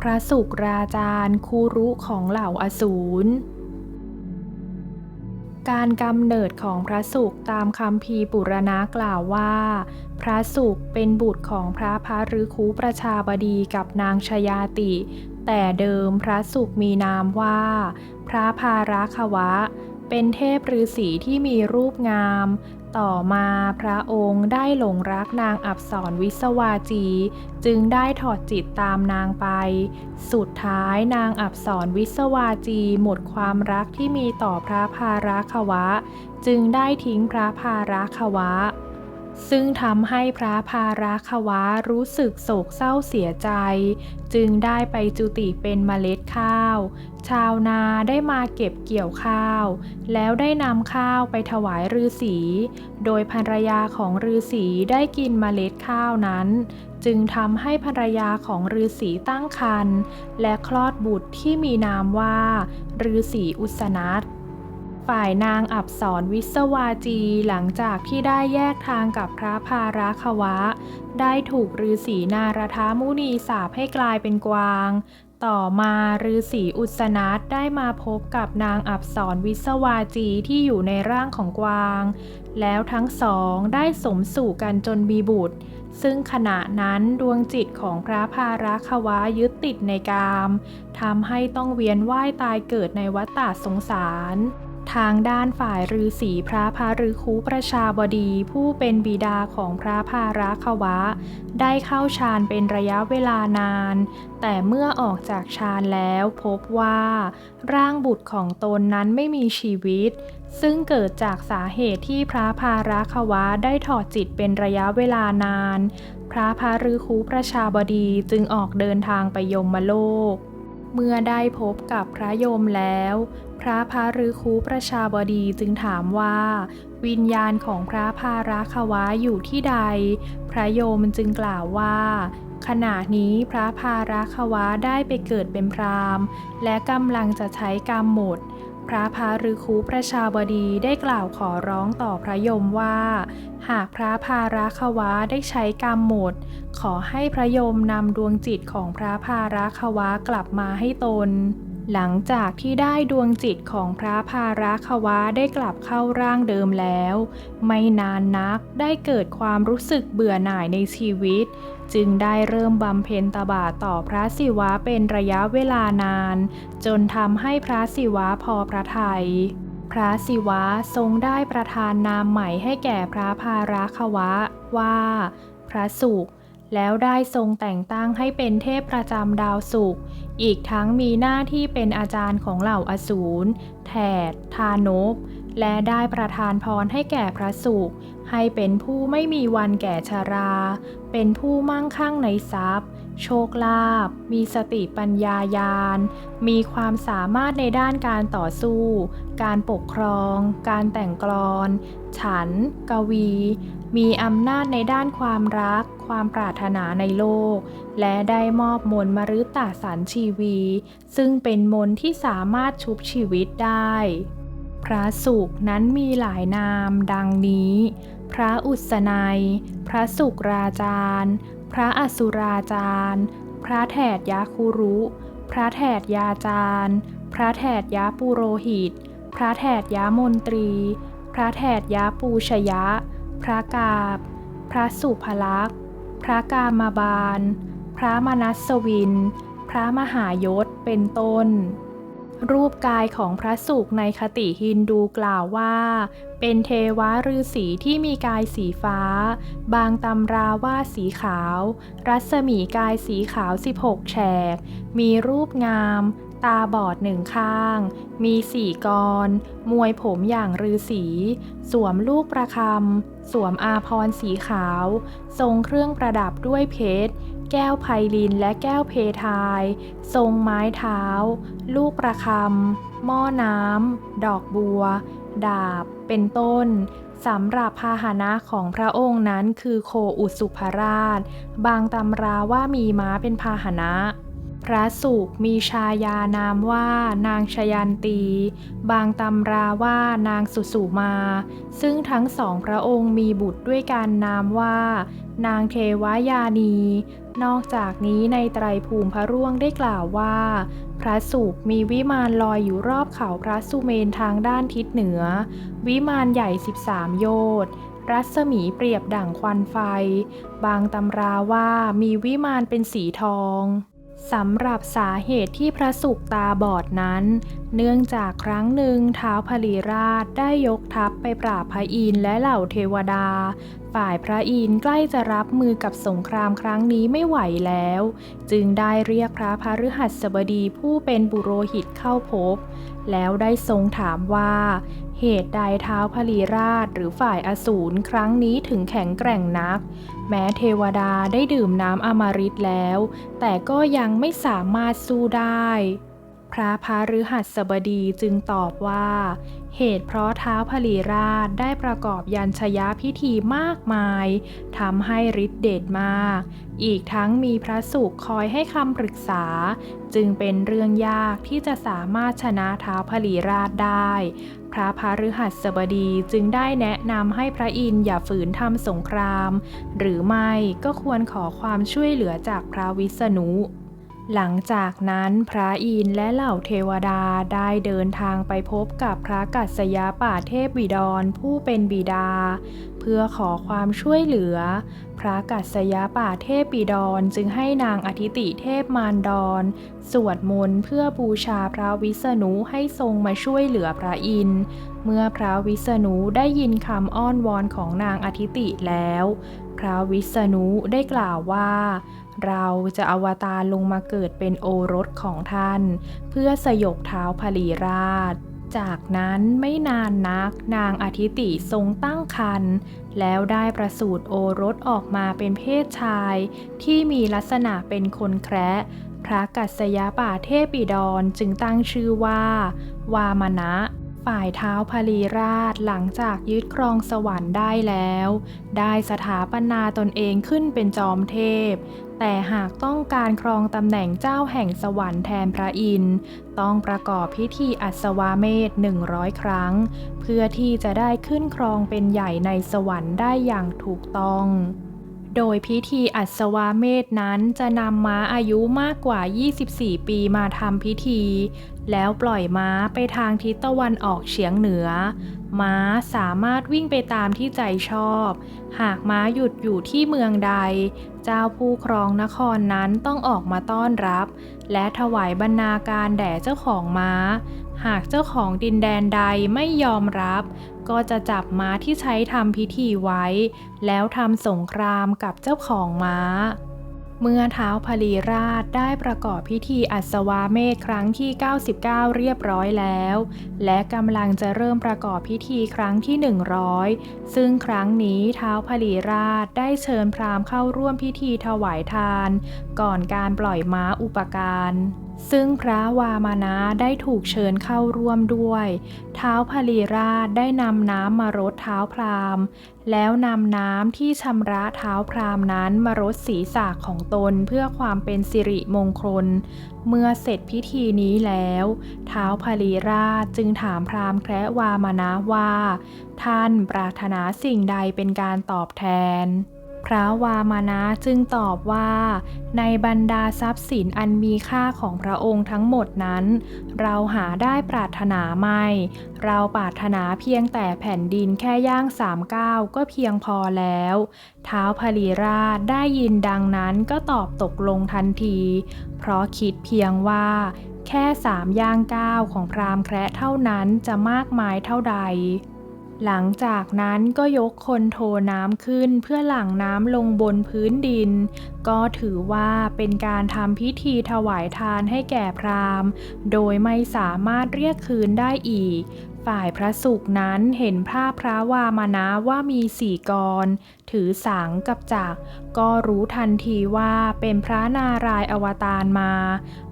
พระสุกราจารย์คูรุของเหล่าอสูร การกำเนิดของพระสุกตามคำพีปุรณะกล่าวว่า พระสุกเป็นบุตรของพระพารุคูประชาบดีกับนางชยาติ แต่เดิมพระสุกมีนามว่า พระภาราควะ เป็นเทพฤาษีที่มีรูปงาม ต่อมาพระองค์ได้หลงรักนางอับสรวิศวาจี จึงได้ถอดจิตตามนางไป สุดท้ายนางอับสรวิศวาจีหมดความรักที่มีต่อพระภาราควะ จึงได้ทิ้งพระภาราควะ ซึ่งทำให้พระภาราควะรู้สึกโศกเศร้าเสียใจ จึงได้ไปจุติเป็นเมล็ดข้าว ชาวนาได้มาเก็บเกี่ยวข้าว แล้วได้นำข้าวไปถวายฤาษี โดยภรรยาของฤาษีได้กินเมล็ดข้าวนั้น จึงทำให้ภรรยาของฤาษีตั้งครรภ์และคลอดบุตรที่มีนามว่าฤาษีอุสนัต ฝ่ายนางอับสรวิศวาจีหลังจากที่ได้แยกทางกับพระภาราควะ ได้ถูกฤาษีนารทามุนีสาปให้กลายเป็นกวาง ต่อมาฤาษีอุสนัตได้มาพบกับนางอับสรวิศวาจีที่อยู่ในร่างของกวาง แล้วทั้งสองได้สมสู่กันจนมีบุตร ซึ่งขณะนั้นดวงจิตของพระภาราควะยึดติดในกามทำให้ต้องเวียนว่ายตายเกิดในวัฏฏะสงสาร ทางด้านฝ่ายฤาษีพระพาฤคูประชาบดี ผู้เป็นบิดาของพระภาราควะ ได้เข้าฌานเป็นระยะเวลานาน แต่เมื่อออกจากฌานแล้วพบว่า ร่างบุตรของตนนั้นไม่มีชีวิต ซึ่งเกิดจากสาเหตุที่พระภาราควะได้ถอดจิตเป็นระยะเวลานาน พระพาฤคูประชาบดีจึงออกเดินทางไปยมโลก เมื่อได้พบกับพระโยมแล้ว พระพาฤคูประชาบดีจึงถามว่า วิญญาณของพระพาราควะอยู่ที่ใด พระโยมจึงกล่าวว่า ขณะนี้พระพาราควะได้ไปเกิดเป็นพรามและกำลังจะใช้กรรมหมด พระพาฤคูประชาบดีได้กล่าวขอร้องต่อพระยมว่า หากพระภาราควะได้ใช้กรรมหมด ขอให้พระยมนำดวงจิตของพระภาราควะกลับมาให้ตน หลังจากที่ได้ดวงจิตของพระภาราควะได้กลับเข้าร่างเดิมแล้ว ไม่นานนักได้เกิดความรู้สึกเบื่อหน่ายในชีวิต จึงได้เริ่มบำเพ็ญตบะต่อพระศิวะเป็นระยะเวลานาน จนทำให้พระศิวะพอพระทยัยพระศิวะทรงได้ประทานนามใหม่ให้แก่พระภาราควะว่า พระสุขแล้วได้ทรงแต่งตั้งให้เป็นเทพประจำดาวศุกร์ อีกทั้งมีหน้าที่เป็นอาจารย์ของเหล่าอสูร แถด ทานบ และได้ประทานพรให้แก่พระสุข ให้เป็นผู้ไม่มีวันแก่ชรา เป็นผู้มั่งคั่งในทรัพย์ โชคลาภ มีสติปัญญายานมีความสามารถในด้านการต่อสู้ การปกครอง การแต่งกลอน ฉัน กวี มีอำนาจในด้านความรัก ความปรารถนาในโลก และได้มอบมนต์มฤตาสันชีวี ซึ่งเป็นมนต์ที่สามารถชุบชีวิตได้ พระสุขนั้นมีหลายนามดังนี้ พระอุสนัย พระสุกราจารย์ พระอสุราจารย์ พระแถดยาคุรุ พระแถดยาจารย์ พระแถดยาปุโรหิต พระแถดยามนตรี พระแถดยาปูชยะ พระกาบ พระสุภลักษ์ พระกามาบาล พระมนัสวิน พระมหายศ เป็นต้น รูปกายของพระสุขในคติฮินดูกล่าวว่า เป็นเทวะฤาษีที่มีกายสีฟ้า บางตำราว่าสีขาว รัศมีกายสีขาว 16 แฉก มีรูปงาม ตาบอดหนึ่งข้าง มีสี่กร มวยผมอย่างฤาษี สวมลูกประคำ สวมอาพรสีขาว ทรงเครื่องประดับด้วยเพชร แก้วไพลินและแก้วเพทาย ทรงไม้เท้า ลูกประคำหม้อน้ำ ดอกบัว ดาบ เป็นต้นสำหรับพาหนะของพระองค์นั้นคือโคอุสุภราช บางตำราว่ามีม้าเป็นพาหนะ พระสุขมีชายานามว่านางชยันตี บางตำราว่านางสุสุมา ซึ่งทั้งสองพระองค์มีบุตรด้วยกันนามว่า นางเทวายานี นอกจากนี้ในไตรภูมิพระร่วงได้กล่าวว่า พระสุขมีวิมานลอยอยู่รอบเขาพระสุเมนทางด้านทิศเหนือ วิมานใหญ่ 13 โยชน์รัศมีเปรียบดั่งควันไฟ บางตำราว่ามีวิมานเป็นสีทอง สำหรับสาเหตุที่พระสุกตาบอดนั้น เนื่องจากครั้งหนึ่งท้าวพลีราชได้ยกทัพไปปราบพระอินทร์และเหล่าเทวดา ฝ่ายพระอินทร์ใกล้จะรับมือกับสงครามครั้งนี้ไม่ไหวแล้ว จึงได้เรียกพระพฤหัสบดีผู้เป็นบุโรหิตเข้าพบ แล้วได้ทรงถามว่า เหตุใดเท้าพลีราชหรือฝ่ายอสูรครั้งนี้ถึงแข็งแกร่งนัก แม้เทวดาได้ดื่มน้ำอมฤตแล้ว แต่ก็ยังไม่สามารถสู้ได้ พระพาฤหัสบดีจึงตอบว่า เหตุเพราะเท้าวพลีราชได้ประกอบยัญชยพิธีมากมายทำให้ฤทธิเดชมาก อีกทั้งมีพระสุขคอยให้คำปรึกษา จึงเป็นเรื่องยากที่จะสามารถชนะเท้าวพลีราชได้ พระพฤหัสบดีจึงได้แนะนำให้พระอินทร์อย่าฝืนทำสงคราม หรือไม่ก็ควรขอความช่วยเหลือจากพระวิษณุ หลังจากนั้นพระอินทร์และเหล่าเทวดาได้เดินทางไปพบกับพระกัสสยป่าเทพบิดรผู้เป็นบิดา เพื่อขอความช่วยเหลือ พระกัสสยป่าเทพบิดรจึงให้นางอธิติเทพมารดร สวดมนต์เพื่อบูชาพระวิษณุให้ทรงมาช่วยเหลือพระอินทร์เมื่อพระวิษณุได้ยินคำอ้อนวอนของนางอธิติแล้ว พระวิษณุได้กล่าวว่า เราจะอวตารลงมาเกิดเป็นโอรสของท่าน เพื่อสยบเท้าพลีราช จากนั้นไม่นานนักนางอธิติทรงตั้งครรภ์แล้วได้ประสูติโอรสออกมาเป็นเพศชาย ที่มีลักษณะเป็นคนแคระพระกัสสยป่าเทพบิดรจึงตั้งชื่อว่า วามนะ ฝ่ายเท้าพลีราชหลังจากยึดครองสวรรค์ได้แล้ว ได้สถาปนาตนเองขึ้นเป็นจอมเทพ แต่หากต้องการครองตำแหน่งเจ้าแห่งสวรรค์แทนพระอินทร์ต้องประกอบพิธีอัศวาเมธ100ครั้ง เพื่อที่จะได้ขึ้นครองเป็นใหญ่ในสวรรค์ได้อย่างถูกต้อง โดยพิธีอัศวาเมธนั้นจะนำม้าอายุมากกว่า 24 ปีมาทำพิธี แล้วปล่อยม้าไปทางทิศตะวันออกเฉียงเหนือ ม้าสามารถวิ่งไปตามที่ใจชอบ หากม้าหยุดอยู่ที่เมืองใด เจ้าผู้ครองนครนั้นต้องออกมาต้อนรับ และถวายบรรณาการแด่เจ้าของม้า หากเจ้าของดินแดนใดไม่ยอมรับ ก็จะจับม้าที่ใช้ทำพิธีไว้ แล้วทำสงครามกับเจ้าของม้า เมื่อเท้าวพลีราชได้ประกอบพิธีอัศวาเมธครั้งที่ 99 เรียบร้อยแล้ว และกำลังจะเริ่มประกอบพิธีครั้งที่ 100 ซึ่งครั้งนี้เท้าวพลีราชได้เชิญพราหมณ์เข้าร่วมพิธีถวายทาน ก่อนการปล่อยม้าอุปการ ซึ่งพระวามานะได้ถูกเชิญเข้าร่วมด้วย เท้าพลีราชได้นำน้ำมารดเท้าพราหมณ์แล้วนำน้ำที่ชำระเท้าพราหมณ์นั้นมารดศีรษะของตนเพื่อความเป็นสิริมงคล เมื่อเสร็จพิธีนี้แล้ว เท้าพลีราชจึงถามพรามแคระวามานะว่า ท่านปรารถนาสิ่งใดเป็นการตอบแทน พระวามนะจึงตอบว่า ในบรรดาทรัพย์สินอันมีค่าของพระองค์ทั้งหมดนั้น เราหาได้ปรารถนาไม่ เราปรารถนาเพียงแต่แผ่นดินแค่ย่างสามก้าวก็เพียงพอแล้ว เท้าวพลีราชได้ยินดังนั้นก็ตอบตกลงทันที เพราะคิดเพียงว่าแค่สามย่างก้าวของพราหมณ์แคระเท่านั้นจะมากมายเท่าใด หลังจากนั้นก็ยกคนโทน้ำขึ้นเพื่อหลั่งน้ำลงบนพื้นดิน ก็ถือว่าเป็นการทำพิธีถวายทานให้แก่พราหมณ์ โดยไม่สามารถเรียกคืนได้อีก ฝ่ายพระสุกนั้นเห็นภาพพระวามนะว่ามีสี่กร ถือสังกับจักรก็รู้ทันทีว่าเป็นพระนารายณ์อวตารมา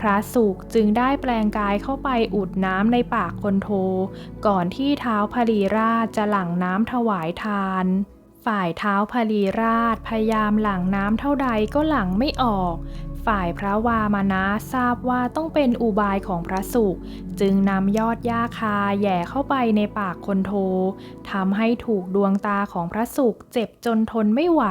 พระสุกจึงได้แปลงกายเข้าไปอุดน้ำในปากคนโท ก่อนที่เท้าพลีราชจะหลั่งน้ำถวายทานฝ่ายเท้าพลีราชพยายามหลั่งน้ำเท่าใดก็หลั่งไม่ออก ฝ่ายพระวามานะทราบว่าต้องเป็นอุบายของพระสุข จึงนำยอดหญ้าคาแย่เข้าไปในปากคนโททำให้ถูกดวงตาของพระสุขเจ็บจนทนไม่ไหว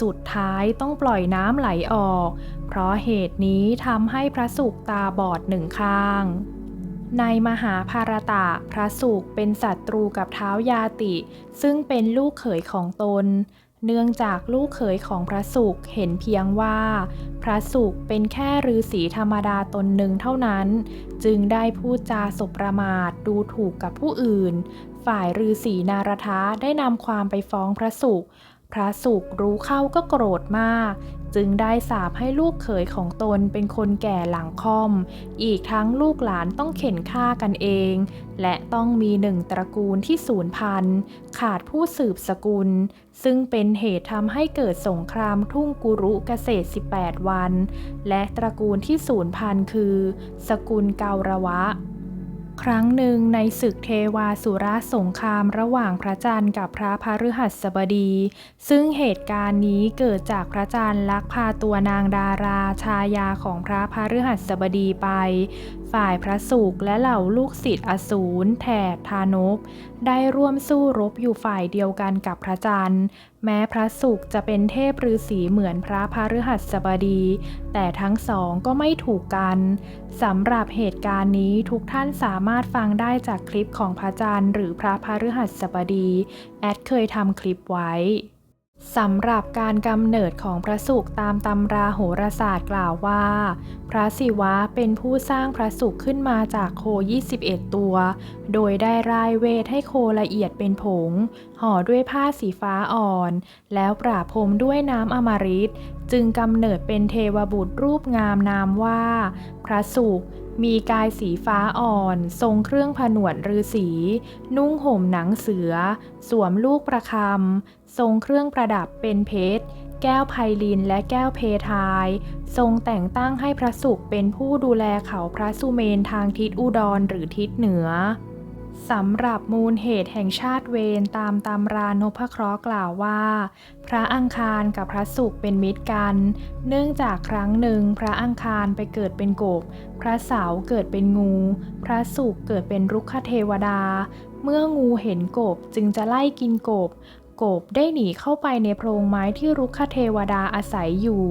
สุดท้ายต้องปล่อยน้ำไหลออก เพราะเหตุนี้ทำให้พระสุขตาบอดหนึ่งข้างในมหาภารตะพระสุขเป็นศัตรูกับเท้าวยาติ ซึ่งเป็นลูกเขยของตน เนื่องจากลูกเขยของพระสุขเห็นเพียงว่า พระสุขเป็นแค่ฤาษีธรรมดาตนหนึ่งเท่านั้น จึงได้พูดจาสบประมาทดูถูกกับผู้อื่น ฝ่ายฤาษีนารทะได้นำความไปฟ้องพระสุข ระสุขรู้เข้าก็โกรธมาก จึงได้สาปให้ลูกเขยของตนเป็นคนแก่หลังคอม อีกทั้งลูกหลานต้องเข็นฆ่ากันเอง และต้องมีหนึ่งตระกูลที่สูญพันธุ์ขาดผู้สืบสกุล ซึ่งเป็นเหตุทำให้เกิดสงครามทุ่งกุรุเกษตร 18 วัน และตระกูลที่สูญพันธุ์คือ สกุลเการวะ ครั้งหนึ่งในศึกเทวาสุรสงครามระหว่างพระจันทร์กับพระพฤหัสบดี ซึ่งเหตุการณ์นี้เกิดจากพระจันทร์ลักพาตัวนางดาราชายาของพระพฤหัสบดีไปฝ่ายพระสุกและเหล่าลูกศิษย์อสูรแถบทานบได้ร่วมสู้รบอยู่ฝ่ายเดียวกันกับพระจันทร์ แม้พระสุกจะเป็นเทพฤาษีเหมือนพระพฤหัสบดี แต่ทั้งสองก็ไม่ถูกกันสำหรับเหตุการณ์นี้ทุกท่านสามารถฟังได้จากคลิปของพระจันทร์หรือพระพฤหัสบดี แอดเคยทำคลิปไว้ สำหรับการกำเนิดของพระศุกร์ตามตำราโหราศาสตร์กล่าวว่า พระศิวะเป็นผู้สร้างพระศุกร์ขึ้นมาจากโค 21 ตัว โดยได้รายเวทให้โคละเอียดเป็นผง ห่อด้วยผ้าสีฟ้าอ่อน แล้วปราพรมด้วยน้ำอมฤตจึงกำเนิดเป็นเทวบุตรรูปงามนามว่า พระศุกร์มีกายสีฟ้าอ่อน ทรงเครื่องผนวดฤาษี นุ่งห่มหนังเสือ สวมลูกประคำ ทรงเครื่องประดับเป็นเพชร แก้วไพลินและแก้วเพทาย ทรงแต่งตั้งให้พระสุขเป็นผู้ดูแลเขาพระสุเมนทางทิศอุดรหรือทิศเหนือสำหรับมูลเหตุแห่งชาติเวรตามตำรานพเคราะห์กล่าวว่า พระอังคารกับพระศุกร์เป็นมิตรกัน เนื่องจากครั้งหนึ่งพระอังคารไปเกิดเป็นกบ พระเสาร์เกิดเป็นงู พระศุกร์เกิดเป็นรุกขเทวดา เมื่องูเห็นกบจึงจะไล่กินกบ กบได้หนีเข้าไปในโพรงไม้ที่รุกขเทวดาอาศัยอยู่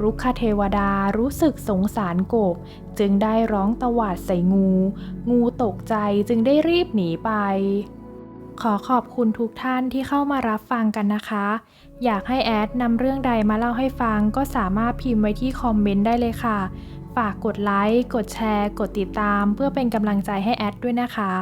รุกขเทวดารู้สึกสงสารกบ จึงได้ร้องตวาดใส่งู งูตกใจจึงได้รีบหนีไป ขอขอบคุณทุกท่านที่เข้ามารับฟังกันนะคะ อยากให้แอดนำเรื่องใดมาเล่าให้ฟังก็สามารถพิมพ์ไว้ที่คอมเมนต์ได้เลยค่ะ ฝากกดไลค์ กดแชร์ กดติดตาม เพื่อเป็นกำลังใจให้แอดด้วยนะคะ